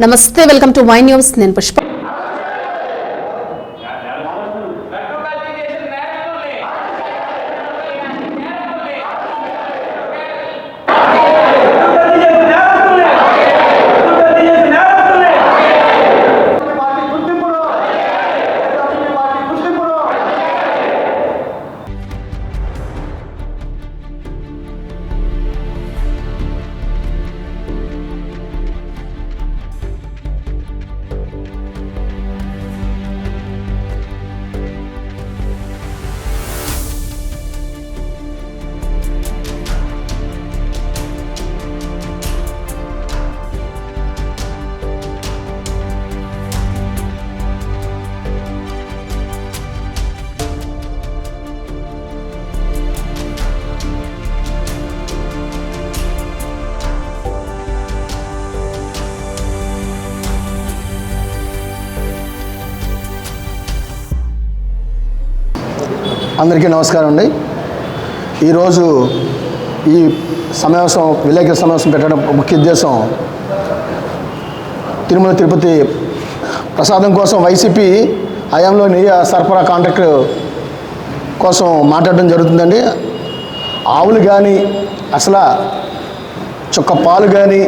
నమస్తే welcome to Y news. నేను పుష్ప. అందరికీ నమస్కారం అండి. ఈరోజు ఈ సమావేశం విలేకరుల సమావేశం పెట్టడం ముఖ్య ఉద్దేశం తిరుమల తిరుపతి ప్రసాదం కోసం వైసీపీ హయాంలో నియ సరఫరా కాంట్రాక్ట్ కోసం మాట్లాడడం జరుగుతుందండి. ఆవులు కానీ అసలు చుక్క పాలు కానీ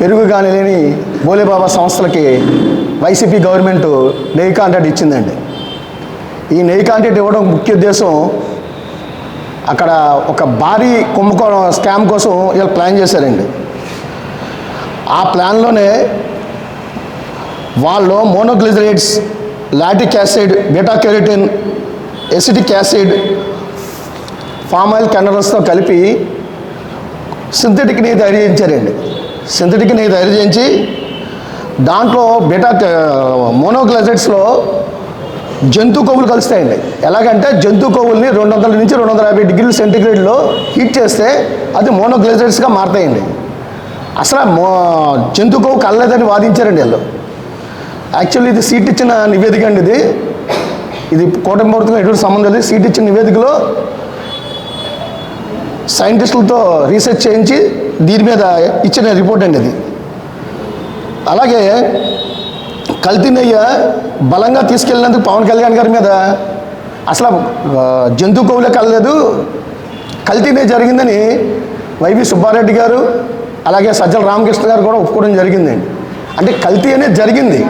పెరుగు కానీ లేని బోలేబాబా సంస్థలకి వైసీపీ గవర్నమెంట్ నెయ్యి కాంట్రాక్ట్ ఇచ్చిందండి. ఈ నెయ్యి కాంట్రాక్ట్ ఇవ్వడం ముఖ్య ఉద్దేశం అక్కడ ఒక భారీ కుంభకోణం స్కామ్ కోసం వీళ్ళు ప్లాన్ చేశారండి. ఆ ప్లాన్లోనే వాళ్ళు monoglycerides lactic acid beta carotene acetic acid palm oil కెనరల్స్తో కలిపి సింథటిక్ నెయ్యి తయారు చేయించారండి. సింథటిక్ నెయ్యి తయారు చేయించి దాంట్లో బీటా మోనోగ్లైజెట్స్లో జంతు కొవ్వులు కలుస్తాయండి. ఎలాగంటే జంతు కొవ్వుల్ని రెండు వందల నుంచి రెండు వందల యాభై డిగ్రీలు సెంటిగ్రేడ్లో హీట్ చేస్తే అది మోనోగ్లైజెట్స్గా మారతాయండి. అసలు మో జంతు కొవ్వు కలలేదని వాదించారండి వీళ్ళు. యాక్చువల్లీ ఇది సీట్ ఇచ్చిన నివేదిక అండి ఇది. ఇది కూటమి ప్రభుత్వం ఎటువంటి సంబంధం లేదు. సీట్ ఇచ్చిన నివేదికలో సైంటిస్టులతో రీసెర్చ్ చేయించి దీని మీద ఇచ్చిన రిపోర్ట్ అండి ఇది. అలాగే కల్తీనయ్య బలంగా తీసుకెళ్ళినందుకు పవన్ కళ్యాణ్ గారి మీద అసలు జంతు కొవ్వులే కలలేదు. కల్తీ జరిగిందని వైవి సుబ్బారెడ్డి గారు అలాగే సజ్జల రామకృష్ణ గారు కూడా ఒప్పుకోవడం జరిగిందండి అంటే కల్తీ అనేది జరిగింది.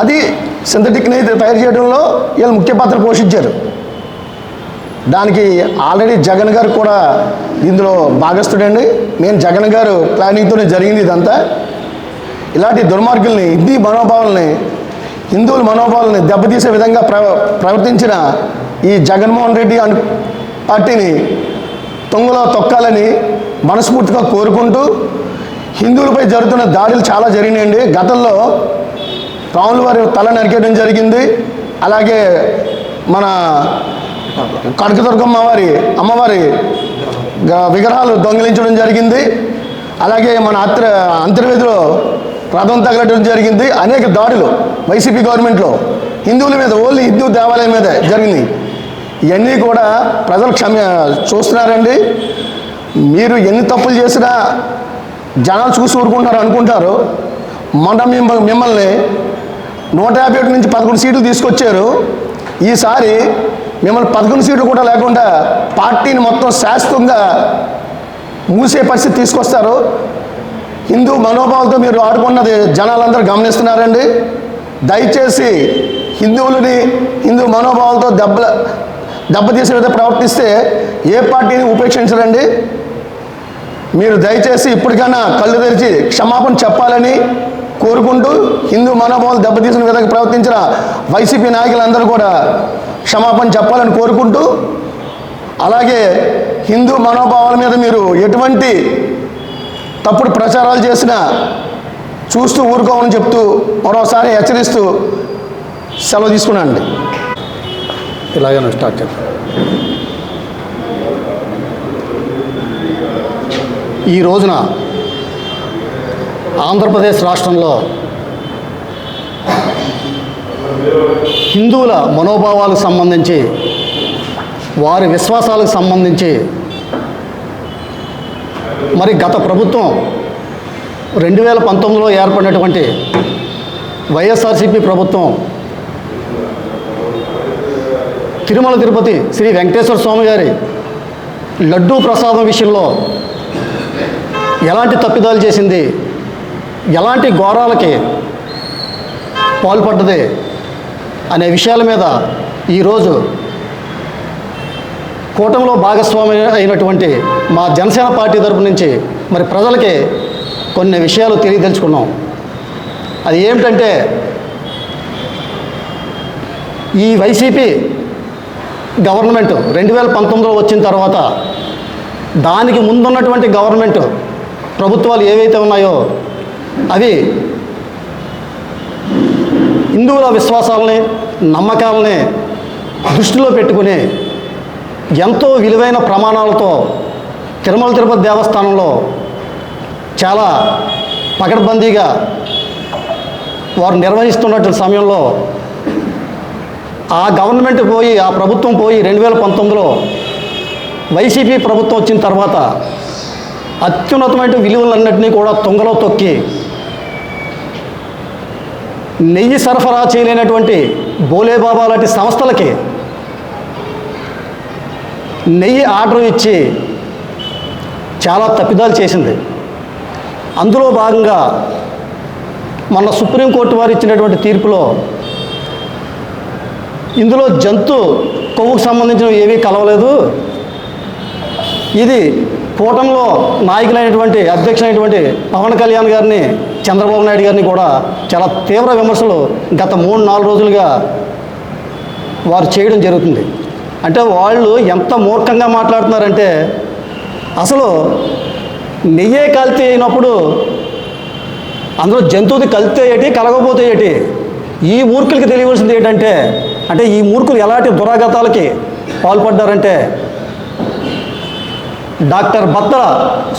అది సింథటిక్ నెయ్యి తయారు చేయడంలో వీళ్ళు ముఖ్య పాత్ర పోషించారు. దానికి ఆల్రెడీ జగన్ గారు కూడా ఇందులో భాగస్థుడండి. మేము జగన్ గారు ప్లానింగ్తోనే జరిగింది ఇదంతా. ఇలాంటి దుర్మార్గుల్ని హిందీ మనోభావాలని హిందువుల మనోభావాలని దెబ్బతీసే విధంగా ప్ర ప్రవర్తించిన ఈ జగన్మోహన్ రెడ్డి అను పార్టీని తొంగలో తొక్కాలని మనస్ఫూర్తిగా కోరుకుంటూ హిందువులపై జరుగుతున్న దాడులు చాలా జరిగినాయండి. గతంలో రాముల వారి తల నరికేయడం జరిగింది. అలాగే మన కనకదుర్గమ్మ వారి అమ్మవారి విగ్రహాలు దొంగిలించడం జరిగింది. అలాగే మన అంతర్ అంతర్వేదిలో రథం తగలడం జరిగింది. అనేక దాడులు వైసీపీ గవర్నమెంట్లో. హిందువుల మీద ఓన్లీ హిందూ దేవాలయం మీద జరిగింది ఇవన్నీ కూడా ప్రజలు క్షమ చూస్తున్నారండి. మీరు ఎన్ని తప్పులు చేసినా జనాలు చూసి ఊరుకుంటారు అనుకుంటారు. మొన్న మిమ్మల్ని నూట యాభై ఒకటి నుంచి పదకొండు సీట్లు తీసుకొచ్చారు. ఈసారి మిమ్మల్ని పదకొండు సీట్లు కూడా లేకుండా పార్టీని మొత్తం శాశ్వతంగా మూసే పరిస్థితి తీసుకొస్తారు. హిందూ మనోభావంతో మీరు ఆడుకున్నది జనాలందరూ గమనిస్తున్నారండి? దయచేసి హిందువులని హిందూ మనోభావాలతో దెబ్బ దెబ్బతీసే విధంగా ప్రవర్తిస్తే ఏ పార్టీని ఉపేక్షించరండి? మీరు దయచేసి ఇప్పటికైనా కళ్ళు తెరిచి క్షమాపణ చెప్పాలని కోరుకుంటూ హిందూ మనోభావాలు దెబ్బతీసిన విధంగా ప్రవర్తించిన వైసీపీ నాయకులందరూ కూడా క్షమాపణ చెప్పాలని కోరుకుంటూ అలాగే హిందూ మనోభావాల మీద మీరు ఎటువంటి తప్పుడు ప్రచారాలు చేసినా చూస్తూ ఊరుకోమని చెప్తూ మరోసారి హెచ్చరిస్తూ సెలవు తీసుకున్నానండి. ఇలాగే స్టార్ట్ చెప్పు ఈ రోజున ఆంధ్రప్రదేశ్ రాష్ట్రంలో హిందువుల మనోభావాలకు సంబంధించి వారి విశ్వాసాలకు సంబంధించి మరి గత ప్రభుత్వం రెండు వేల పంతొమ్మిదిలో ఏర్పడినటువంటి వైఎస్ఆర్సీపీ ప్రభుత్వం తిరుమల తిరుపతి శ్రీ వెంకటేశ్వర స్వామి గారి లడ్డూ ప్రసాదం విషయంలో ఎలాంటి తప్పిదాలు చేసింది ఎలాంటి ఘోరాలకి పాల్పడ్డది అనే విషయాల మీద ఈరోజు కూటమిలో భాగస్వామి అయినటువంటి మా జనసేన పార్టీ తరపు నుంచి మరి ప్రజలకి కొన్ని విషయాలు తెలియదలుచుకున్నాం. అది ఏమిటంటే ఈ వైసీపీ గవర్నమెంట్ రెండు వేల పంతొమ్మిదిలో వచ్చిన తర్వాత దానికి ముందున్నటువంటి గవర్నమెంట్ ప్రభుత్వాలు ఏవైతే ఉన్నాయో అవి హిందువుల విశ్వాసాలని నమ్మకాలని దృష్టిలో పెట్టుకుని ఎంతో విలువైన ప్రమాణాలతో తిరుమల తిరుపతి దేవస్థానంలో చాలా పకడ్బందీగా వారు నిర్వహిస్తున్నటువంటి సమయంలో ఆ గవర్నమెంట్ పోయి ఆ ప్రభుత్వం పోయి రెండు వేల పంతొమ్మిదిలో వైసీపీ ప్రభుత్వం వచ్చిన తర్వాత అత్యున్నతమైన విలువలన్నింటినీ కూడా తుంగలో తొక్కి నెయ్యి సరఫరా చేయలేనటువంటి బోలేబాబా లాంటి సంస్థలకి నెయ్యి ఆర్డర్ ఇచ్చి చాలా తప్పిదాలు చేసింది. అందులో భాగంగా మొన్న సుప్రీంకోర్టు వారు ఇచ్చినటువంటి తీర్పులో ఇందులో జంతు కొవ్వుకు సంబంధించినవి ఏవీ కలవలేదు. ఇది కూటమిలో నాయకులైనటువంటి అధ్యక్షులైనటువంటి పవన్ కళ్యాణ్ గారిని చంద్రబాబు నాయుడు గారిని కూడా చాలా తీవ్ర విమర్శలు గత మూడు నాలుగు రోజులుగా వారు చేయడం జరుగుతుంది. అంటే వాళ్ళు ఎంత మూర్ఖంగా మాట్లాడుతున్నారంటే అసలు నెయ్యే కల్తీ అయినప్పుడు అందులో జంతువుది కలితే ఏటి కలగపోతే ఏటి ఈ మూర్ఖులకి తెలియవలసింది ఏంటంటే అంటే ఈ మూర్ఖులు ఎలాంటి దురాగతాలకి పాల్పడ్డారంటే డాక్టర్ బత్తల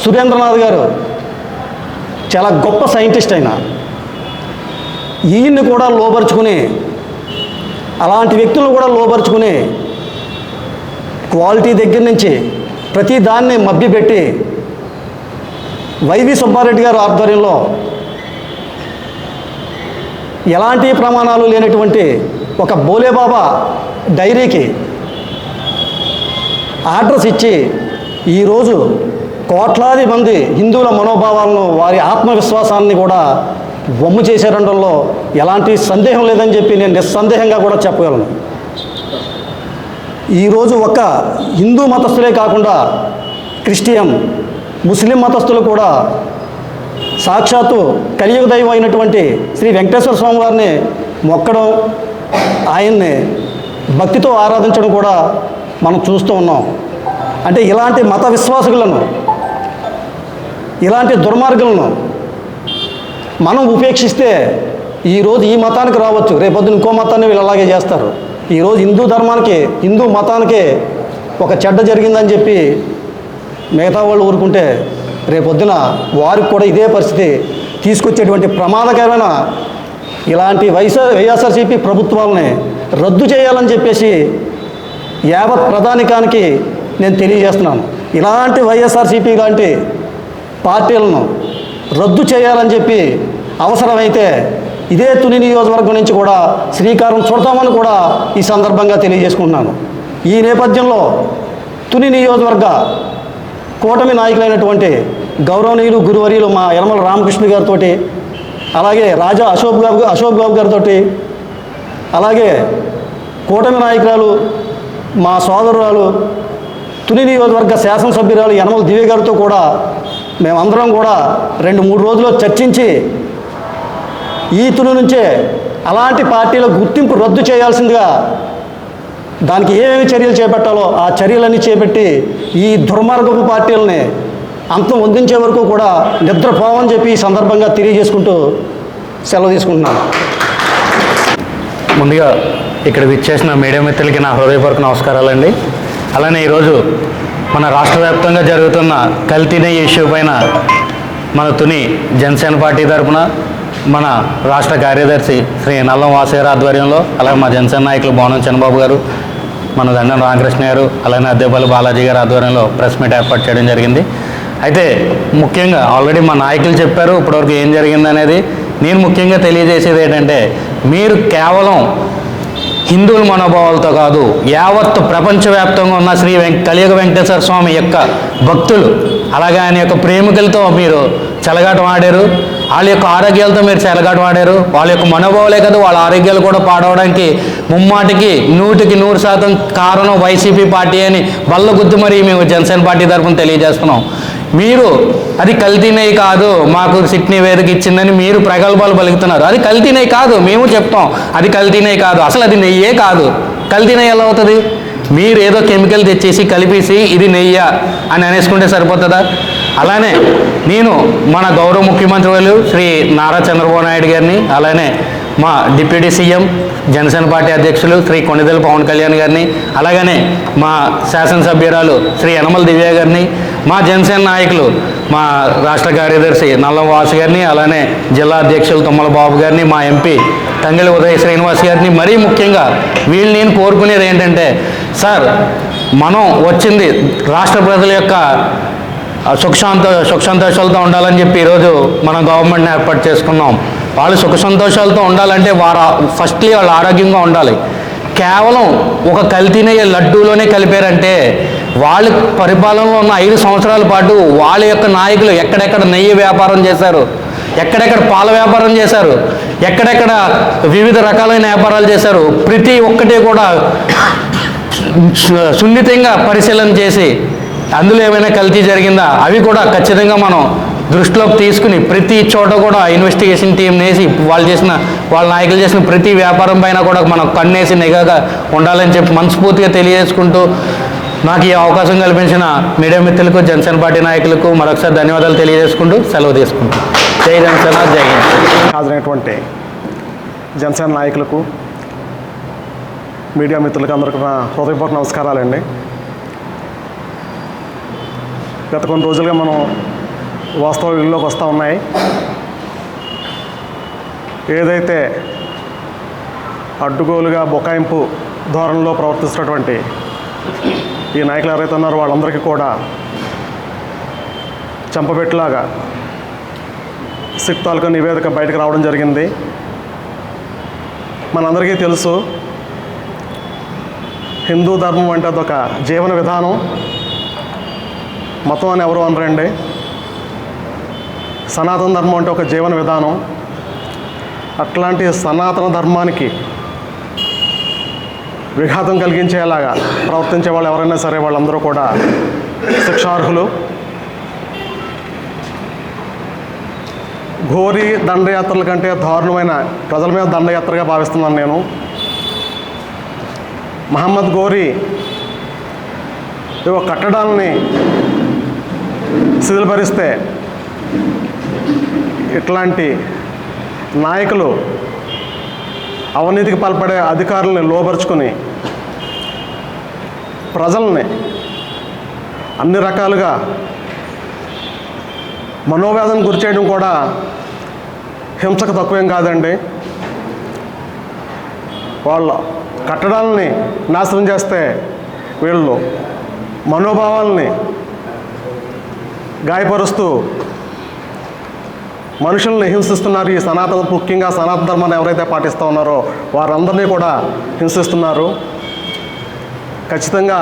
సురేంద్రనాథ్ గారు చాలా గొప్ప సైంటిస్ట్ అయిన ఈయన్ని కూడా లోపరుచుకుని అలాంటి వ్యక్తులను కూడా లోపరుచుకుని క్వాలిటీ దగ్గర నుంచి ప్రతి దాన్ని మభ్యపెట్టి వైవి సుబ్బారెడ్డి గారు ఆధ్వర్యంలో ఎలాంటి ప్రమాణాలు లేనటువంటి ఒక బోలేబాబా డైరీకి అడ్రస్ ఇచ్చి ఈరోజు కోట్లాది మంది హిందువుల మనోభావాలను వారి ఆత్మవిశ్వాసాన్ని కూడా వమ్ము చేశారనడంలో ఎలాంటి సందేహం లేదని చెప్పి నేను నిస్సందేహంగా కూడా చెప్పగలను. ఈరోజు ఒక్క హిందూ మతస్థులే కాకుండా క్రిస్టియన్ ముస్లిం మతస్థులు కూడా సాక్షాత్తు కలియుగ దైవం అయినటువంటి శ్రీ వెంకటేశ్వర స్వామి వారిని మొక్కడం ఆయన్ని భక్తితో ఆరాధించడం కూడా మనం చూస్తూ ఉన్నాం. అంటే ఇలాంటి మత విశ్వాసకులను ఇలాంటి దుర్మార్గులను మనం ఉపేక్షిస్తే ఈరోజు ఈ మతానికి రావచ్చు. రేపొద్దున ఇంకో మతాన్ని వీళ్ళు అలాగే చేస్తారు. ఈరోజు హిందూ ధర్మానికి హిందూ మతానికి ఒక చెడ్డ జరిగిందని చెప్పి మిగతా వాళ్ళు ఊరుకుంటే రేపొద్దున వారికి కూడా ఇదే పరిస్థితి తీసుకొచ్చేటువంటి ప్రమాదకరమైన ఇలాంటి వైఎస్ఆర్ వైఎస్ఆర్సీపీ ప్రభుత్వాలని రద్దు చేయాలని చెప్పేసి యావత్ ప్రధానికానికి నేను తెలియజేస్తున్నాను. ఇలాంటి వైఎస్ఆర్సీపీ లాంటి పార్టీలను రద్దు చేయాలని చెప్పి అవసరమైతే ఇదే తుని నియోజకవర్గం నుంచి కూడా శ్రీకారం చుడతామని కూడా ఈ సందర్భంగా తెలియజేసుకుంటున్నాను. ఈ నేపథ్యంలో తుని నియోజకవర్గ కూటమి నాయకులైనటువంటి గౌరవనీయులు గురువర్యులు మా యనమల రామకృష్ణ గారితో అలాగే రాజా అశోక్ బాబు అశోక్ బాబు గారితో అలాగే కూటమి నాయకురాలు మా సోదరురాలు తుని నియోజకవర్గ శాసనసభ్యురాలు యనమల దివ్య గారితో కూడా మేమందరం కూడా రెండు మూడు రోజుల్లో చర్చించి ఈ నుంచే అలాంటి పార్టీల గుర్తింపు రద్దు చేయాల్సిందిగా దానికి ఏమేమి చర్యలు చేపట్టాలో ఆ చర్యలన్నీ చేపట్టి ఈ దుర్మార్గపు పార్టీలని అంతం వందించే వరకు కూడా నిద్రపోవని చెప్పి ఈ సందర్భంగా తెలియజేసుకుంటూ సెలవు తీసుకుంటున్నాను. ముందుగా ఇక్కడ విచ్చేసిన మీడియా మిత్రులకి నా హృదయపూర్వక నమస్కారాలండి. అలానే ఈరోజు మన రాష్ట్ర వ్యాప్తంగా జరుగుతున్న కల్తీనే ఇష్యూ పైన మన తుని జనసేన పార్టీ తరఫున మన రాష్ట్ర కార్యదర్శి శ్రీ నల్లం వాసయ్య ఆధ్వర్యంలో అలాగే మా జనసేన నాయకులు బోనం చంద్రబాబు గారు మన దండం రామకృష్ణ గారు అలానే అద్దెపల్లి బాలాజీ గారి ఆధ్వర్యంలో ప్రెస్ మీట్ ఏర్పాటు చేయడం జరిగింది. అయితే ముఖ్యంగా ఆల్రెడీ మా నాయకులు చెప్పారు ఇప్పటివరకు ఏం జరిగిందనేది నేను ముఖ్యంగా తెలియజేసేది ఏంటంటే మీరు కేవలం హిందువుల మనోభావాలతో కాదు యావత్తు ప్రపంచవ్యాప్తంగా ఉన్న శ్రీ వెంక కలియుగ వెంకటేశ్వర స్వామి యొక్క భక్తులు అలాగే ఆయన యొక్క ప్రేమికులతో మీరు చెలగాటం ఆడారు. వాళ్ళ యొక్క ఆరోగ్యాలతో మీరు చెలగాటు వాడారు. వాళ్ళ యొక్క మనోభావాలే కదా వాళ్ళ ఆరోగ్యాలు కూడా పాడవడానికి ముమ్మాటికి నూటికి నూరు శాతం కారణం వైసీపీ పార్టీ అని బల్ల గుద్దు మరి మేము జనసేన పార్టీ తరఫున తెలియజేస్తున్నాం. మీరు అది కల్తీనై కాదు మాకు సిట్ నివేదిక ఇచ్చిందని మీరు ప్రగల్భాలు పలుకుతున్నారు. అది కల్తీనై కాదు మేము చెప్తాం అది కల్తీనై కాదు. అసలు అది నెయ్యే కాదు. కల్తీనై ఎలా అవుతుంది? మీరు ఏదో కెమికల్ తెచ్చేసి కలిపేసి ఇది నెయ్య అని అనేసుకుంటే సరిపోతుందా? అలానే నేను మన గౌరవ ముఖ్యమంత్రి వాళ్ళు శ్రీ నారా చంద్రబాబు నాయుడు గారిని అలానే మా డిప్యూటీ సీఎం జనసేన పార్టీ అధ్యక్షులు శ్రీ కొణిదెల పవన్ కళ్యాణ్ గారిని అలాగనే మా శాసనసభ్యురాలు శ్రీ యనమల దివ్య గారిని మా జనసేన నాయకులు మా రాష్ట్ర కార్యదర్శి నల్లం వాసు గారిని అలానే జిల్లా అధ్యక్షులు తుమ్మల బాబు గారిని మా ఎంపీ తంగళి ఉదయ శ్రీనివాస్ గారిని మరీ ముఖ్యంగా వీళ్ళు నేను కోరుకునేది ఏంటంటే సార్ మనం వచ్చింది రాష్ట్ర ప్రజల యొక్క సుఖ సుఖ సంతోషాలతో ఉండాలని చెప్పి ఈరోజు మనం గవర్నమెంట్ని ఏర్పాటు చేసుకున్నాం. వాళ్ళు సుఖ సంతోషాలతో ఉండాలంటే వారు ఫస్ట్లీ వాళ్ళు ఆరోగ్యంగా ఉండాలి. కేవలం ఒక కల్తీనయ్యే లడ్డూలోనే కలిపారంటే వాళ్ళ పరిపాలనలో ఉన్న ఐదు సంవత్సరాల పాటు వాళ్ళ యొక్క నాయకులు ఎక్కడెక్కడ నెయ్యి వ్యాపారం చేశారు ఎక్కడెక్కడ పాల వ్యాపారం చేశారు ఎక్కడెక్కడ వివిధ రకాలైన వ్యాపారాలు చేశారు ప్రతి ఒక్కటి కూడా సున్నితంగా పరిశీలన చేసి అందులో ఏమైనా కల్తీ జరిగిందా? అవి కూడా ఖచ్చితంగా మనం దృష్టిలోకి తీసుకుని ప్రతి చోట కూడా ఇన్వెస్టిగేషన్ టీం వేసి వాళ్ళు చేసిన వాళ్ళ నాయకులు చేసిన ప్రతి వ్యాపారం పైన కూడా మనం కన్నేసి నిఘాగా ఉండాలని చెప్పి మనస్ఫూర్తిగా తెలియజేసుకుంటూ నాకు ఈ అవకాశం కల్పించిన మీడియా మిత్రులకు జనసేన పార్టీ నాయకులకు మరొకసారి ధన్యవాదాలు తెలియజేసుకుంటూ సెలవు తీసుకుంటాం జై జనసేన జై హాజరైనటువంటి జనసేన నాయకులకు మీడియా మిత్రులకు అందరికీ నా హృదయపూర్వక నమస్కారాలండి. గత కొన్ని రోజులుగా మనం వాస్తవ ఇల్లులోకి వస్తూ ఉన్నాయి. ఏదైతే అడ్డుగోలుగా బొకాయింపు ధోరణిలో ప్రవర్తిస్తున్నటువంటి ఈ నాయకులు ఎవరైతే ఉన్నారో వాళ్ళందరికీ కూడా చంపబెట్టులాగా సిక్ తాలూకా నివేదిక బయటకు రావడం జరిగింది. మనందరికీ తెలుసు హిందూ ధర్మం అంటే అదొక జీవన విధానం. మతం అని ఎవరు అనరండి? సనాతన ధర్మం అంటే ఒక జీవన విధానం. అట్లాంటి సనాతన ధర్మానికి విఘాతం కలిగించేలాగా ప్రవర్తించే వాళ్ళు ఎవరైనా సరే వాళ్ళందరూ కూడా శిక్షార్హులు. ఘోరీ దండయాత్రల కంటే దారుణమైన ప్రజల మీద దండయాత్రగా భావిస్తున్నాను నేను. మహమ్మద్ గోరీ ఏవో కట్టడాలని శిథిలపరిస్తే ఇట్లాంటి నాయకులు అవినీతికి పాల్పడే అధికారులని లోపరుచుకొని ప్రజల్ని అన్ని రకాలుగా మనోవేదన గురి చేయడం కూడా హింసకు తక్కువేం కాదండి. వాళ్ళ కట్టడాలని నాశనం చేస్తే వీళ్ళు మనోభావాల్ని గాయపరుస్తూ మనుషుల్ని హింసిస్తున్నారు ఈ సనాతన ముఖ్యంగా సనాతన ధర్మాన్ని ఎవరైతే పాటిస్తూ ఉన్నారో వారందరినీ కూడా హింసిస్తున్నారు. ఖచ్చితంగా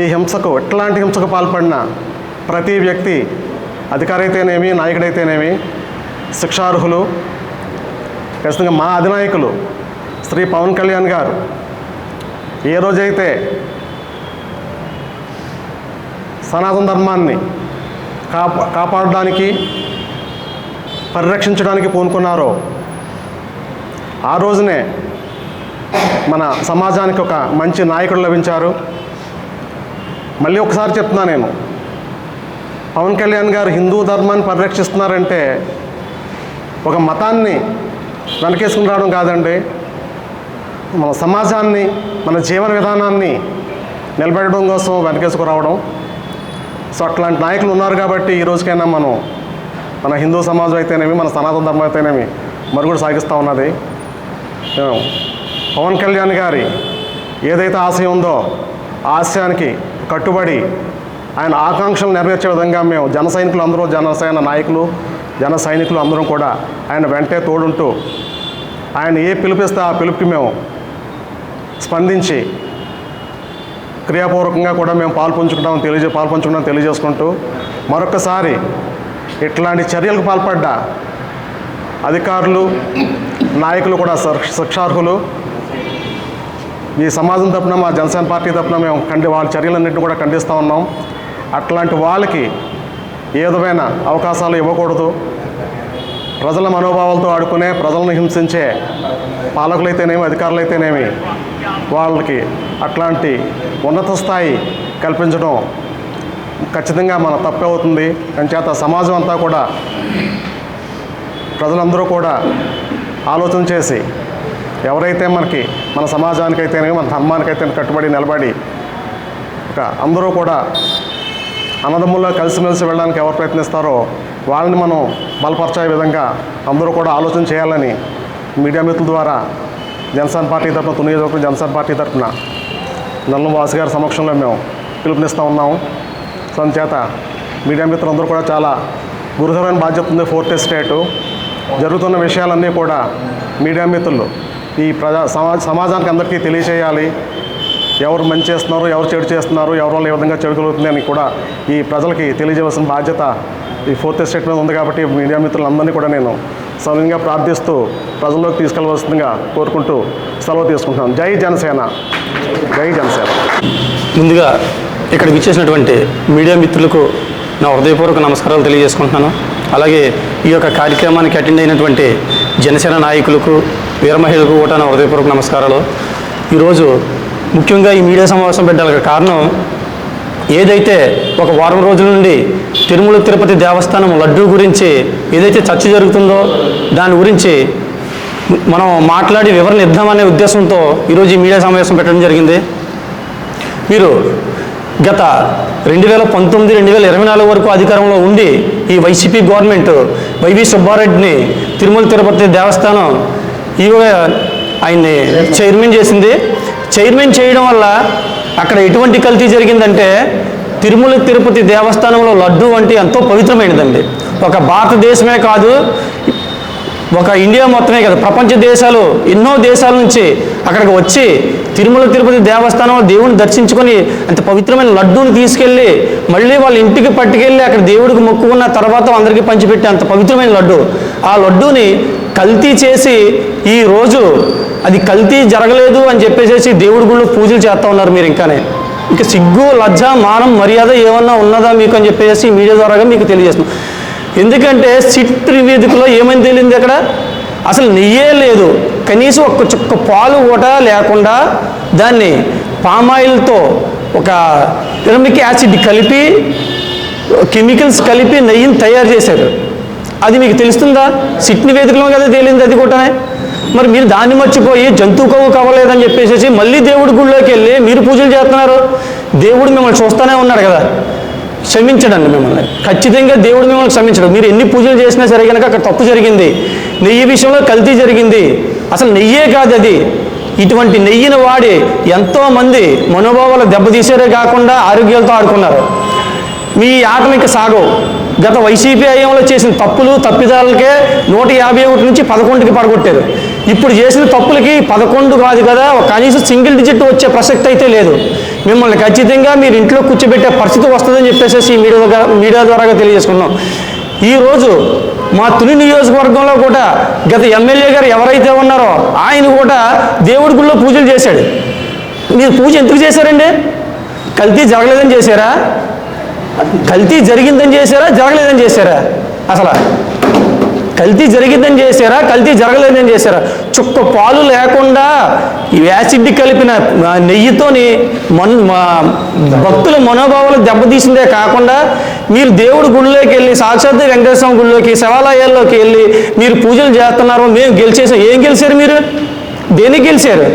ఈ హింసకు ఎట్లాంటి హింసకు పాల్పడిన ప్రతి వ్యక్తి అధికారైతేనేమి నాయకుడైతేనేమి శిక్షార్హులు ఖచ్చితంగా మా అధినాయకులు శ్రీ పవన్ కళ్యాణ్ గారు ఏ రోజైతే సనాతన ధర్మాన్ని కాపాడడానికి పరిరక్షించడానికి పూనుకున్నారో ఆ రోజునే మన సమాజానికి ఒక మంచి నాయకుడు లభించారు. మళ్ళీ ఒకసారి చెప్తున్నా నేను. పవన్ కళ్యాణ్ గారు హిందూ ధర్మాన్ని పరిరక్షిస్తున్నారంటే ఒక మతాన్ని వెనకేసుకుని రావడం కాదండి. మన సమాజాన్ని మన జీవన విధానాన్ని నిలబెట్టడం కోసం వెనకేసుకు రావడం సో అట్లాంటి నాయకులు ఉన్నారు కాబట్టి ఈ రోజుకైనా మనం మన హిందూ సమాజం అయితేనేమి మన సనాతన ధర్మం అయితేనేమి మరుగుడు సాగిస్తూ ఉన్నది. పవన్ కళ్యాణ్ గారి ఏదైతే ఆశయం ఉందో ఆశయానికి కట్టుబడి ఆయన ఆకాంక్షలు నెరవేర్చే విధంగా మేము జన సైనికులు అందరూ జనసేన నాయకులు జన సైనికులు అందరం కూడా ఆయన వెంటే తోడుంటూ ఆయన ఏ పిలిపిస్తే ఆ పిలుపుకి మేము స్పందించి క్రియాపూర్వకంగా కూడా మేము పాల్పంచుకుంటాం తెలియజే పాల్పంచుకుంటాం తెలియజేసుకుంటూ మరొకసారి ఇట్లాంటి చర్యలకు పాల్పడ్డ అధికారులు నాయకులు కూడా శిక్షార్హులు. ఈ సమాజం తప్పున మా జనసేన పార్టీ తప్పున మేము ఖండి వాళ్ళ చర్యలన్నింటినీ కూడా ఖండిస్తూ ఉన్నాం. అట్లాంటి వాళ్ళకి ఏ విధమైన అవకాశాలు ఇవ్వకూడదు. ప్రజల మనోభావాలతో ఆడుకునే ప్రజలను హింసించే పాలకులైతేనేమి అధికారులైతేనేమి వాళ్ళకి అట్లాంటి ఉన్నత స్థాయి కల్పించడం ఖచ్చితంగా మన తప్పే అవుతుంది. అంచేత సమాజం అంతా కూడా ప్రజలందరూ కూడా ఆలోచన చేసి ఎవరైతే మనకి మన సమాజానికైతే మన ధర్మానికైతే కట్టుబడి నిలబడి ఒక అందరూ కూడా అన్నదమ్ముల్లో కలిసిమెలిసి వెళ్ళడానికి ఎవరు ప్రయత్నిస్తారో వాళ్ళని మనం బలపరిచే విధంగా అందరూ కూడా ఆలోచన చేయాలని మీడియా మిత్రుల ద్వారా జనసేన పార్టీ తరఫున తునియోజకవర్గం నియోజకవర్గం జనసేన పార్టీ తరఫున నల్లం వాసు గారి సమక్షంలో మేము పిలుపునిస్తూ ఉన్నాము. సో అందుచేత మీడియా మిత్రులందరూ కూడా చాలా గురుతరమైన బాధ్యత ఉంది ఫోర్త్ ఎస్టేటు. జరుగుతున్న విషయాలన్నీ కూడా మీడియా మిత్రులు ఈ ప్రజా సమాజ సమాజానికి అందరికీ తెలియచేయాలి. ఎవరు మంచి చేస్తున్నారు ఎవరు చెడు చేస్తున్నారు ఎవరి వల్ల ఏ విధంగా చెడుకలుగుతుంది అని కూడా ఈ ప్రజలకి తెలియజేయవలసిన బాధ్యత ఈ ఫోర్త్ ఎస్టేట్ మీద ఉంది కాబట్టి మీడియా మిత్రులందరినీ కూడా నేను సౌమ్యంగా ప్రార్థిస్తూ ప్రజల్లోకి తీసుకెళ్ళవలసిందిగా కోరుకుంటూ సెలవు తీసుకుంటున్నాను జై జనసేన. జై జనసేన. ముందుగా ఇక్కడ విచ్చేసినటువంటి మీడియా మిత్రులకు నా హృదయపూర్వక నమస్కారాలు తెలియజేసుకుంటున్నాను. అలాగే ఈ యొక్క కార్యక్రమానికి అటెండ్ అయినటువంటి జనసేన నాయకులకు వీరమహిళకు కూడా నా హృదయపూర్వక నమస్కారాలు. ఈరోజు ముఖ్యంగా ఈ మీడియా సమావేశం పెట్టడానికి కారణం ఏదైతే ఒక వారం రోజుల నుండి తిరుమల తిరుపతి దేవస్థానం లడ్డూ గురించి ఏదైతే చర్చ జరుగుతుందో దాని గురించి మనం మాట్లాడి వివరణ ఇద్దామనే ఉద్దేశంతో ఈరోజు ఈ మీడియా సమావేశం పెట్టడం జరిగింది. మీరు గత రెండు వేల పంతొమ్మిది రెండు వేల ఇరవై నాలుగు వరకు అధికారంలో ఉండి ఈ వైసీపీ గవర్నమెంట్ వైవి సుబ్బారెడ్డిని తిరుమల తిరుపతి దేవస్థానం ఈవోగా ఆయన్ని చైర్మన్ చేసింది. చైర్మన్ చేయడం వల్ల అక్కడ ఎటువంటి కల్తీ జరిగిందంటే తిరుమల తిరుపతి దేవస్థానంలో లడ్డు వంటి ఎంతో పవిత్రమైనదండి. ఒక భారతదేశమే కాదు ఒక ఇండియా మొత్తమే కదా ప్రపంచ దేశాలు ఎన్నో దేశాల నుంచి అక్కడికి వచ్చి తిరుమల తిరుపతి దేవస్థానంలో దేవుని దర్శించుకొని అంత పవిత్రమైన లడ్డూని తీసుకెళ్ళి మళ్ళీ వాళ్ళ ఇంటికి పట్టుకెళ్ళి అక్కడ దేవుడికి మొక్కుకున్న తర్వాత అందరికీ పంచిపెట్టే అంత పవిత్రమైన లడ్డు. ఆ లడ్డూని కల్తీ చేసి ఈ రోజు అది కల్తీ జరగలేదు అని చెప్పేసి దేవుడి గుళ్ళు పూజలు చేస్తూ ఉన్నారు మీరు ఇంకానే. ఇంకా సిగ్గు లజ్జ మానం మర్యాద ఏమన్నా ఉన్నదా మీకు అని చెప్పేసి మీడియా ద్వారాగా మీకు తెలియజేస్తున్నాం. ఎందుకంటే సిట్ నివేదికలో ఏమని తెలియదు అక్కడ? అసలు నెయ్యే లేదు. కనీసం ఒక్క చుక్క పాలు కూడా లేకుండా దాన్ని పామాయిల్తో ఒక పిరమిక్ యాసిడ్ కలిపి కెమికల్స్ కలిపి నెయ్యిని తయారు చేశారు. అది మీకు తెలుస్తుందా? సిట్ నివేదికలో కదా తేలింది అది కూడా. మరి మీరు దాన్ని మర్చిపోయి జంతువు కొవ్వు కవ్వలేదని చెప్పేసి మళ్ళీ దేవుడి గుళ్ళోకి వెళ్ళి మీరు పూజలు చేస్తున్నారు. దేవుడు మిమ్మల్ని చూస్తూనే ఉన్నాడు కదా. క్షమించడండి మిమ్మల్ని. ఖచ్చితంగా దేవుడు మిమ్మల్ని క్షమించడు. మీరు ఎన్ని పూజలు చేసినా సరే కనుక అక్కడ తప్పు జరిగింది. నెయ్యి విషయంలో కల్తీ జరిగింది. అసలు నెయ్యే కాదు అది. ఇటువంటి నెయ్యిని వాడి ఎంతోమంది మనోభావాలు దెబ్బతీసారే కాకుండా ఆరోగ్యాలతో ఆడుకున్నారు. మీ ఆటలు ఇంకా సాగవు. గత వైసీపీ హయాంలో చేసిన తప్పులు తప్పిదాలకే నూట యాభై ఒకటి నుంచి పదకొండుకి పడగొట్టారు. ఇప్పుడు చేసిన తప్పులకి పదకొండు కాదు కదా కనీసం సింగిల్ డిజిట్ వచ్చే ప్రసక్తి అయితే లేదు. మిమ్మల్ని ఖచ్చితంగా మీరు ఇంట్లో కూర్చోబెట్టే పరిస్థితి వస్తుందని చెప్పేసి మీడియా ద్వారా మీడియా ద్వారా తెలియజేసుకున్నాం. ఈరోజు మా తుని నియోజకవర్గంలో కూడా గత ఎమ్మెల్యే గారు ఎవరైతే ఉన్నారో ఆయన కూడా దేవుడి గుళ్ళో పూజలు చేశాడు. మీరు పూజ ఎందుకు చేశారండి? కల్తీ జరగలేదని చేశారా? కల్తీ జరిగిందని చేశారా జరగలేదని చేశారా? అసలు కల్తీ జరిగిందని చేశారా కల్తీ జరగలేదని చేశారా? చుక్క పాలు లేకుండా ఈ యాసిడ్ కలిపిన నెయ్యితోని మన్ మా భక్తుల మనోభావాలు దెబ్బతీసిందే కాకుండా మీరు దేవుడి గుడిలోకి వెళ్ళి సాక్షాత్ వెంకటేశ్వర గుడిలోకి శివాలయాల్లోకి వెళ్ళి మీరు పూజలు చేస్తున్నారు మేము గెలిచేసాం. ఏం గెలిచారు మీరు? దేనికి గెలిచారు?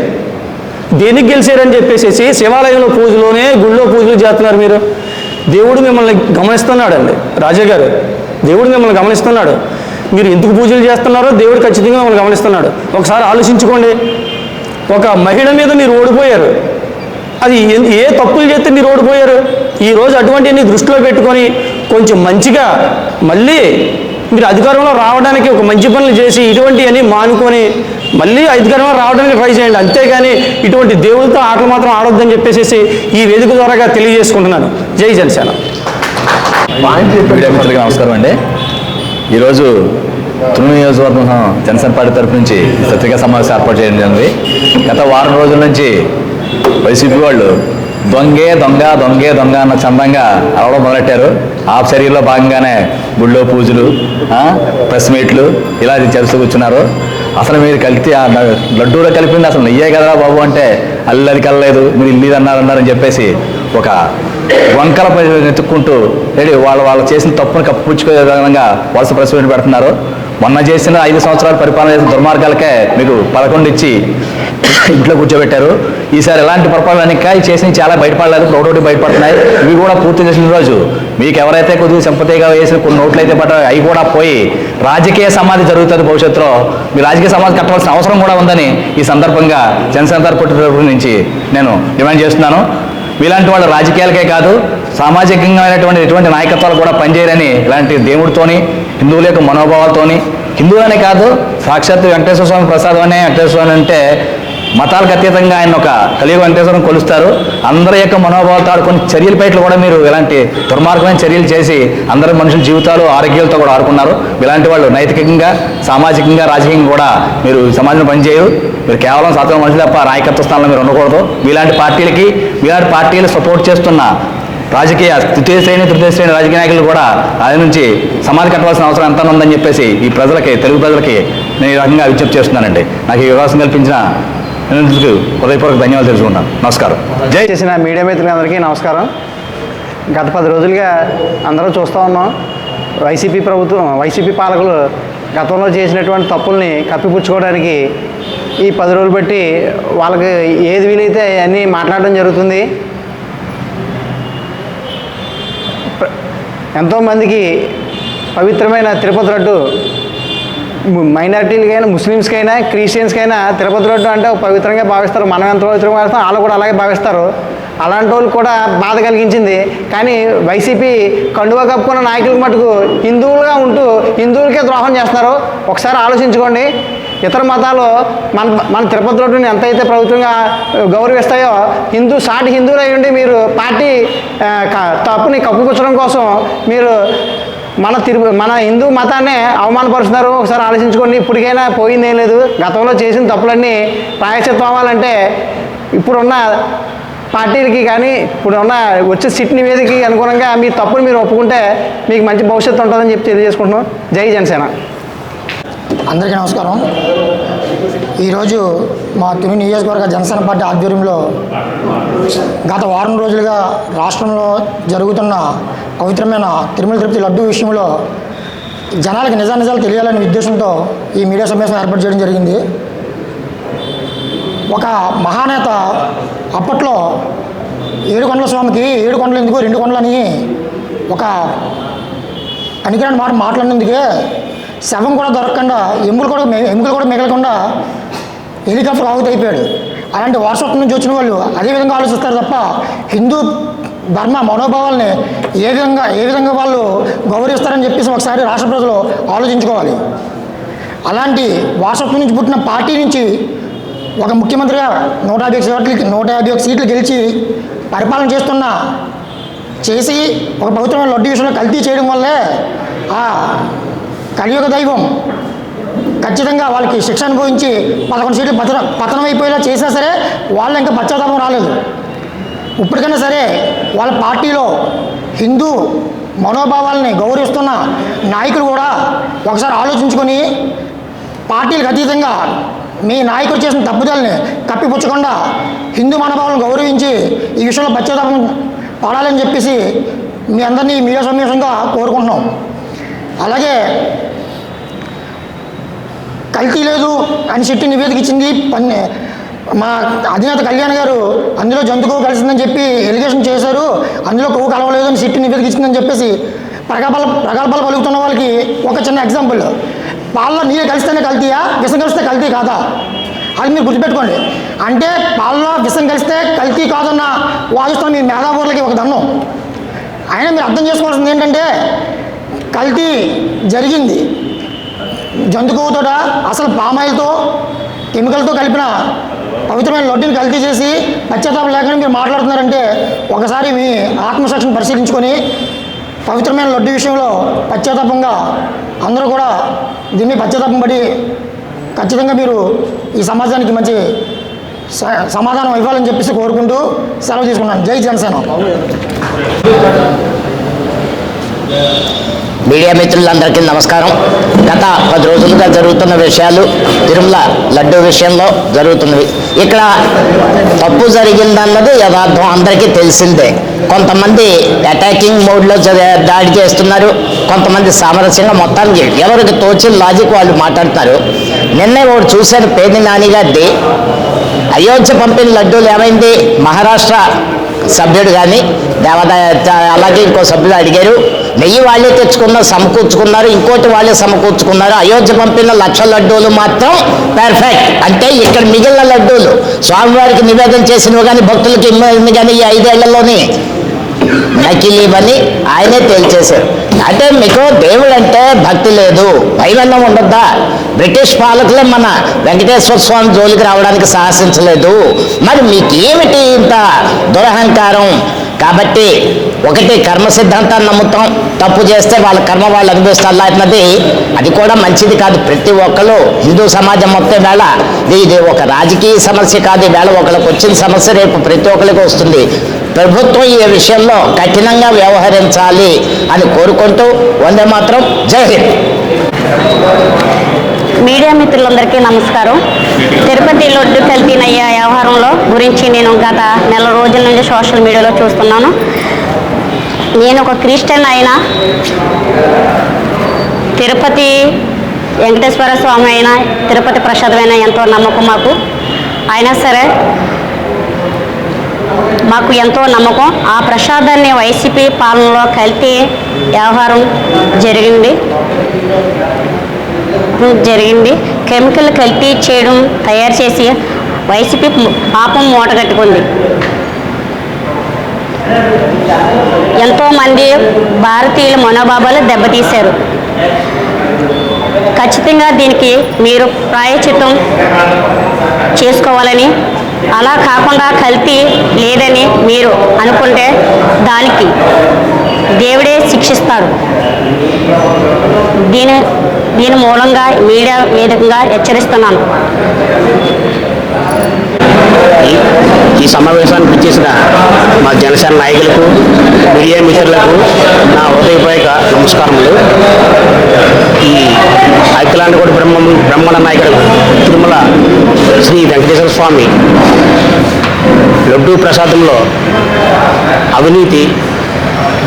దేనికి గెలిచారని చెప్పేసి శివాలయంలో పూజలోనే గుళ్ళో పూజలు చేస్తున్నారు మీరు. దేవుడు మిమ్మల్ని గమనిస్తున్నాడండి. రాజా గారు దేవుడు మిమ్మల్ని గమనిస్తున్నాడు. మీరు ఎందుకు పూజలు చేస్తున్నారో దేవుడు ఖచ్చితంగా మిమ్మల్ని గమనిస్తున్నాడు. ఒకసారి ఆలోచించుకోండి. ఒక మహిళ మీద మీరు ఓడిపోయారు. అది ఏ తప్పులు చేస్తే మీరు ఓడిపోయారు? ఈరోజు అటువంటివన్నీ దృష్టిలో పెట్టుకొని కొంచెం మంచిగా మళ్ళీ మీరు అధికారంలో రావడానికి ఒక మంచి పనులు చేసి ఇటువంటివన్నీ మానుకొని మళ్ళీ అధికారంలో రావడానికి ట్రై చేయండి. అంతేగాని ఇటువంటి దేవుడితో ఆటలు మాత్రం ఆడొద్దని చెప్పేసి ఈ వేదిక ద్వారాగా తెలియజేసుకుంటున్నాను. జై జనసేన. మిత్రులకి నమస్కారం అండి. ఈరోజు తుని నియోజకవర్గం జనసేన పార్టీ తరపు నుంచి పత్రికా సమావేశం ఏర్పాటు చేయడం జరిగింది. గత వారం రోజుల నుంచి వైసీపీ వాళ్ళు దొంగే దొంగ దొంగే దొంగ అన్న చందంగా అరవడం మొదలెట్టారు. ఆ చర్యల్లో భాగంగానే గుళ్ళో పూజలు ఆ, మీట్లు ఇలా చేస్తూ కూర్చున్నారు. అసలు మీరు కలిపి ఆ లడ్డూలో కలిపింది అసలు నెయ్యే కదరా బాబు అంటే అల్లరి కలలేదు మీరు ఇల్లు అన్నారు అన్నారని చెప్పేసి ఒక వంకల పై వెతుక్కుంటూ రెడీ వాళ్ళు వాళ్ళు చేసిన తప్పును కప్పుపుచ్చుకునే విధంగా వలస ప్రెస్ పెడుతున్నారు. మొన్న చేసిన ఐదు సంవత్సరాలు పరిపాలన చేసిన దుర్మార్గాలకే మీకు పదకొండు ఇచ్చి ఇంట్లో కూర్చోబెట్టారు. ఈసారి ఎలాంటి పొరపాట్లు చేసిన చాలా బయటపడలేదు ఇప్పుడు ఒకటి బయటపడుతున్నాయి. ఇవి కూడా పూర్తి చేసిన రోజు. మీకు ఎవరైతే కొద్దిగా సింపతిగా వేసిన కొన్ని నోట్లు అయితే పట్టారో అవి కూడా పోయి రాజకీయ సమాధి జరుగుతుంది భవిష్యత్తులో. మీ రాజకీయ సమాధి కట్టవలసిన అవసరం కూడా ఉందని ఈ సందర్భంగా జనసేన తరపు నుంచి నేను డిమాండ్ చేస్తున్నాను. మీలాంటి వాళ్ళు రాజకీయాలకే కాదు సామాజికంగా అయినటువంటి ఎటువంటి నాయకత్వాలు కూడా పనిచేయరని ఇలాంటి దేవుడితోని హిందువుల యొక్క మనోభావాలతోని హిందువులనే కాదు సాక్షాత్తు వెంకటేశ్వర స్వామి ప్రసాదం అనే వెంకటేశ్వర స్వామి అంటే మతాలకు అతీతంగా ఆయన ఒక కలియుగ వెంకటేశ్వరం కొలుస్తారు. అందరి యొక్క మనోభావాలతో ఆడుకుని చర్యల పైట్లు కూడా మీరు ఇలాంటి దుర్మార్గమైన చర్యలు చేసి అందరి మనుషుల జీవితాలు ఆరోగ్యాలతో కూడా ఆడుకున్నారు. ఇలాంటి వాళ్ళు నైతికంగా సామాజికంగా రాజకీయంగా కూడా మీరు సమాజంలో పనిచేయరు. మీరు కేవలం సాధారణ మనుషులు తప్ప నాయకత్వ స్థానంలో మీరు ఉండకూడదు. మీలాంటి పార్టీలకి మీలాంటి పార్టీలు సపోర్ట్ చేస్తున్న రాజకీయ తృతీయ శ్రేణి తృతీయ శ్రేణి రాజకీయ నాయకులు కూడా ఆయన నుంచి సమాధి కట్టవలసిన అవసరం ఎంత ఉందని చెప్పేసి ఈ ప్రజలకి తెలుగు ప్రజలకి నేను ఈ రకంగా విజ్ఞప్తి చేస్తున్నానండి. నాకు ఈ అవకాశం కల్పించిన హృదయపూర్వక ధన్యవాదాలు తెలుసుకుంటాను నమస్కారం. జై చేసిన మీడియా మిత్రులందరికీ నమస్కారం. గత పది రోజులుగా అందరూ చూస్తూ ఉన్నాం. వైసీపీ ప్రభుత్వం వైసీపీ పాలకులు గతంలో చేసినటువంటి తప్పుల్ని కప్పిపుచ్చుకోవడానికి ఈ పది రోజులు బట్టి వాళ్ళకి ఏది వీలైతే అన్నీ మాట్లాడడం జరుగుతుంది ప్ర- ఎంతోమందికి పవిత్రమైన తిరుపతి లడ్డు మైనార్టీలకైనా ముస్లిమ్స్కైనా క్రిస్టియన్స్కైనా తిరుపతి రోడ్డు అంటే ఒక పవిత్రంగా భావిస్తారు. మనం ఎంత పవిత్రంగా భావిస్తాం వాళ్ళు కూడా అలాగే భావిస్తారు. అలాంటి వాళ్ళు కూడా బాధ కలిగించింది. కానీ వైసీపీ కండువా కప్పుకున్న నాయకులకు మటుకు హిందువులుగా ఉంటూ హిందువులకే ద్రోహం చేస్తున్నారు. ఒకసారి ఆలోచించుకోండి. ఇతర మతాలు మన మన తిరుపతి రోడ్డుని ఎంతైతే ప్రభుత్వంగా గౌరవిస్తాయో హిందూ సాటి హిందువులు అయి ఉండి మీరు పార్టీ తప్పుని కప్పుకొచ్చడం కోసం మీరు మన తిరు మన హిందూ మతాన్ని అవమానపరుస్తున్నారు. ఒకసారి ఆలోచించుకోండి ఇప్పటికైనా పోయిందేం లేదు. గతంలో చేసిన తప్పులన్నీ ప్రాయశ్చిత్తం అవ్వాలంటే ఇప్పుడున్న పార్టీలకి కానీ ఇప్పుడున్న వచ్చే సిట్ నివేదికకి అనుగుణంగా మీ తప్పులు మీరు ఒప్పుకుంటే మీకు మంచి భవిష్యత్తు ఉంటుందని చెప్పి తెలియజేసుకుంటున్నాం. జై జనసేన. అందరికీ నమస్కారం. ఈరోజు మా తుని నియోజకవర్గ జనసేన పార్టీ ఆధ్వర్యంలో గత వారం రోజులుగా రాష్ట్రంలో జరుగుతున్న పవిత్రమైన తిరుమల తిరుపతి లడ్డు విషయంలో జనాలకు నిజానిజాలు తెలియాలనే ఉద్దేశంతో ఈ మీడియా సమావేశం ఏర్పాటు చేయడం జరిగింది. ఒక మహానేత అప్పట్లో ఏడుకొండల స్వామికి ఏడు కొండలు ఎందుకు రెండు కొండలని ఒక పనికిరాని మాట మాట్లాడినందుకే శవం కూడా దొరకకుండా ఎముకలు కూడా ఎముకలు కూడా మిగలకుండా హెలికాప్టర్ ఆవుత అయిపోయాడు. అలాంటి వారసత్వం నుంచి వచ్చిన వాళ్ళు అదే విధంగా ఆలోచిస్తారు తప్ప హిందూ ధర్మ మనోభావాల్ని ఏ విధంగా ఏ విధంగా వాళ్ళు గౌరవిస్తారని చెప్పేసి ఒకసారి రాష్ట్ర ప్రజలు ఆలోచించుకోవాలి. అలాంటి వారసత్వం నుంచి పుట్టిన పార్టీ నుంచి ఒక ముఖ్యమంత్రిగా నూట యాభై సీట్లు నూట యాభై ఒక సీట్లు గెలిచి పరిపాలన చేస్తున్న చేసి ఒక ప్రభుత్వం లడ్డు విషయంలో కల్తీ చేయడం వల్లే కలియుగ దైవం ఖచ్చితంగా వాళ్ళకి శిక్ష అనుభవించి పదకొండు సీట్లు పతన పతనం అయిపోయేలా చేసినా సరే వాళ్ళు ఇంకా పశ్చాత్తాపం రాలేదు. ఇప్పటికైనా సరే వాళ్ళ పార్టీలో హిందూ మనోభావాల్ని గౌరవిస్తున్న నాయకులు కూడా ఒకసారి ఆలోచించుకొని పార్టీలకు అతీతంగా మీ నాయకుడు చేసిన తప్పుదలని కప్పిపుచ్చకుండా హిందూ మనోభావాలను గౌరవించి ఈ విషయంలో పశ్చాత్తాపం పడాలని చెప్పేసి మీ అందరినీ మీడియా కోరుకుంటున్నాం. అలాగే కల్తీ లేదు అని చెట్టు నివేదిక ఇచ్చింది. పన్ను మా అధినేత కళ్యాణ్ గారు అందులో జంతు కొవ్వు కలిసిందని చెప్పి ఎలిగేషన్ చేశారు. అందులో కొవ్వు కలవలేదు అని సిట్టు నివేదిక ఇచ్చిందని చెప్పేసి ప్రగల్భాలు ప్రగల్భాలు పలుకుతున్న వాళ్ళకి ఒక చిన్న ఎగ్జాంపుల్ పాలలో నీళ్ళు కలిస్తేనే కల్తీయా? విషం కలిస్తే కల్తీ కాదా? అది మీరు గుర్తుపెట్టుకోండి. అంటే పాలలో విషం కలిస్తే కల్తీ కాదన్న వాదిస్తున్న మీ మేధావులకి ఒక దన్నం. అయినా మీరు అర్థం చేసుకోవాల్సింది ఏంటంటే కల్తీ జరిగింది. జంతు అసలు పామాయిల్తో కెమికల్తో కలిపిన పవిత్రమైన లడ్డుని కల్తీ చేసి పశ్చాత్తాపం లేకుండా మీరు మాట్లాడుతున్నారంటే ఒకసారి మీ ఆత్మసాక్షిని పరిశీలించుకొని పవిత్రమైన లడ్డు విషయంలో పశ్చాత్తాపంగా అందరూ కూడా దీన్ని పశ్చాత్తాపం పడి ఖచ్చితంగా మీరు ఈ సమాజానికి మంచి స- సమాధానం ఇవ్వాలని చెప్పేసి కోరుకుంటూ సెలవు తీసుకున్నాను. జై జనసేన. మీడియా మిత్రులందరికీ నమస్కారం. గత పది రోజులుగా జరుగుతున్న విషయాలు తిరుమల లడ్డు విషయంలో జరుగుతున్నవి. ఇక్కడ తప్పు జరిగిందన్నది యథార్థం అందరికీ తెలిసిందే. కొంతమంది అటాకింగ్ మోడ్లో దాడి చేస్తున్నారు. కొంతమంది సామరస్యంగా మొత్తానికి ఎవరికి తోచిన లాజిక్ వాళ్ళు మాట్లాడుతున్నారు. నిన్నే ఒకటి చూశాను పేది నాని గారిది అయోధ్య పంపిన లడ్డూలు ఏమైంది? మహారాష్ట్ర సభ్యుడు కానీ దేవాదాయ అలాగే ఇంకో సభ్యుడు అడిగారు నెయ్యి వాళ్ళే తెచ్చుకున్నారు సమకూర్చుకున్నారు ఇంకోటి వాళ్ళే సమకూర్చుకున్నారు అయోధ్య పంపిన లక్ష లడ్డూలు మాత్రం పెర్ఫెక్ట్ అంటే ఇక్కడ మిగిలిన లడ్డూలు స్వామివారికి నివేదన చేసినవి కానీ భక్తులకి ఇమ్మ కానీ ఈ ఐదేళ్ళలోనే నకిలీవని ఆయనే తేల్చేశారు. అంటే మీకు దేవుడు అంటే భక్తి లేదు. భయమన్నం ఉండద్దా? బ్రిటిష్ పాలకులే మన వెంకటేశ్వర స్వామి జోలికి రావడానికి సాహసించలేదు. మరి మీకు ఏమిటి ఇంత దురహంకారం? కాబట్టి ఒకటి కర్మ సిద్ధాంతాన్ని నమ్ముతాం. తప్పు చేస్తే వాళ్ళ కర్మ వాళ్ళు అనుభవిస్తారు. అన్నది అది కూడా మంచిది కాదు. ప్రతి ఒక్కరు హిందూ సమాజం మొత్తం వేళ ఇది ఒక రాజకీయ సమస్య కాదు. ఈ వేళ ఒకరికి వచ్చిన సమస్య రేపు ప్రతి ఒక్కరికి వస్తుంది. ప్రభుత్వం ఈ విషయంలో కఠినంగా వ్యవహరించాలి అని కోరుకుంటూ వందే మాత్రం జై హింద్. మీడియా మిత్రులందరికీ నమస్కారం. తిరుపతి లడ్డు కల్తీనయ్య వ్యవహారంలో గురించి నేను గత నెల రోజుల నుంచి సోషల్ మీడియాలో చూస్తున్నాను. నేను ఒక క్రిస్టియన్ అయినా తిరుపతి వెంకటేశ్వర స్వామి అయినా తిరుపతి ప్రసాదమైనా ఎంతో నమ్మకం మాకు. అయినా సరే మాకు ఎంతో నమ్మకం. ఆ ప్రసాదాన్ని వైసీపీ పాలనలో కల్తీ వ్యవహారం జరిగింది. జరిగింది. కెమికల్ కల్తీ చేయడం తయారు చేసి వైసీపీ పాపం మూటగట్టుకుంది ఎంతోమంది భారతీయుల మనోభావాలు దెబ్బతీశారు. ఖచ్చితంగా దీనికి మీరు ప్రాయచితం చేసుకోవాలని అలా కాకుండా కల్తీ లేదని మీరు అనుకుంటే దానికి దేవుడే శిక్షిస్తాడు. దీని దీని మూలంగా మీడియా వేదికగా హెచ్చరిస్తున్నాను. ఈ- ఈ సమావేశానికి ఇచ్చేసిన మా జనసేన నాయకులకు మీడియా మిత్రులకు నా హృదయపూర్వక నమస్కారములు. ఈ ఐక్యలాండకోటి బ్రహ్మ బ్రహ్మణ నాయకుడు తిరుమల శ్రీ వెంకటేశ్వర స్వామి లడ్డూ ప్రసాదంలో అవినీతి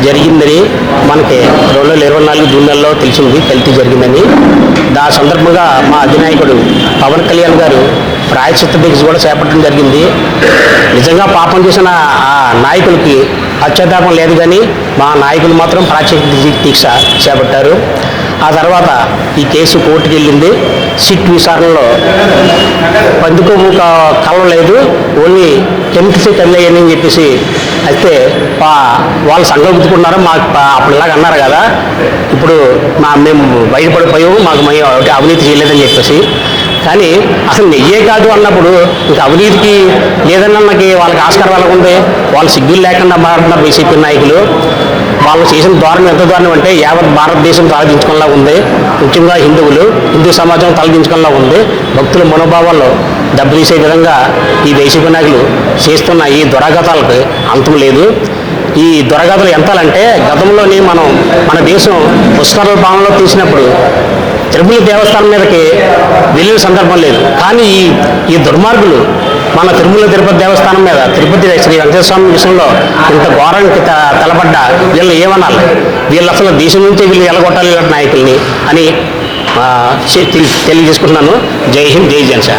జరిగిందని మనకి రెండు వేల ఇరవై నాలుగు జూన్ నెలలో తెలిసింది కలిసి జరిగిందని. దా సందర్భంగా మా అధినాయకుడు పవన్ కళ్యాణ్ గారు ప్రాయశ్చిత్త దీక్ష కూడా చేపట్టడం జరిగింది. నిజంగా పాపం చేసిన ఆ నాయకులకి పశ్చాత్తాపం లేదు కానీ మా నాయకులు మాత్రం ప్రాయశ్చిత్త దీక్ష చేపట్టారు. ఆ తర్వాత ఈ కేసు కోర్టుకి వెళ్ళింది. సిట్ విచారణలో పందుకోము కలవలేదు ఓన్లీ కెమికల్స్ కదిలేయని అని చెప్పేసి అయితే పా- వాళ్ళు సంఘటించుకున్నారు మాకు పా- అన్నారు కదా. ఇప్పుడు మా మేము బయటపడిపోయాము. మాకు మేము అవినీతి చేయలేదని చెప్పేసి. కానీ అసలు నెయ్యే కాదు అన్నప్పుడు ఇంకా అవినీతికి లేదన్నకి వాళ్ళకి ఆస్కారం వెళ్ళకుంది వాళ్ళు సిగ్గులు లేకుండా మారుతున్నారు బీసీపీ నాయకులు. వాళ్ళు చేసిన దారుణం ఎంత దారుణం అంటే యావత్ భారతదేశం తలదించుకునేలా ఉంది. ముఖ్యంగా హిందువులు హిందూ సమాజం తలదించుకునేలా ఉంది. భక్తుల మనోభావాల్లో దెబ్బతీసే విధంగా ఈ వైసీపీ నాయకులు చేస్తున్న ఈ దురాఘాతాలకు అంతం లేదు. ఈ దురాఘాతాలు ఎంతాలంటే గతంలోని మనం మన దేశం పుష్కరాల పాలనలో తీసినప్పుడు తిరుపతి దేవస్థానం మీదకి వెళ్ళిన సందర్భం లేదు. కానీ ఈ ఈ దుర్మార్గులు మన తిరుమల తిరుపతి దేవస్థానం మీద తిరుపతి శ్రీ వెంకటేశ్వర విషయంలో ఇంత ఘోరానికి త- తలపడ్డ వీళ్ళు ఏమనాలి? వీళ్ళు అసలు దేశం నుంచి వీళ్ళు ఎలగొట్టాలి ఇలాంటి నాయకుల్ని అని తెలియజేసుకుంటున్నాను. జై హింద్ జై జనసేన.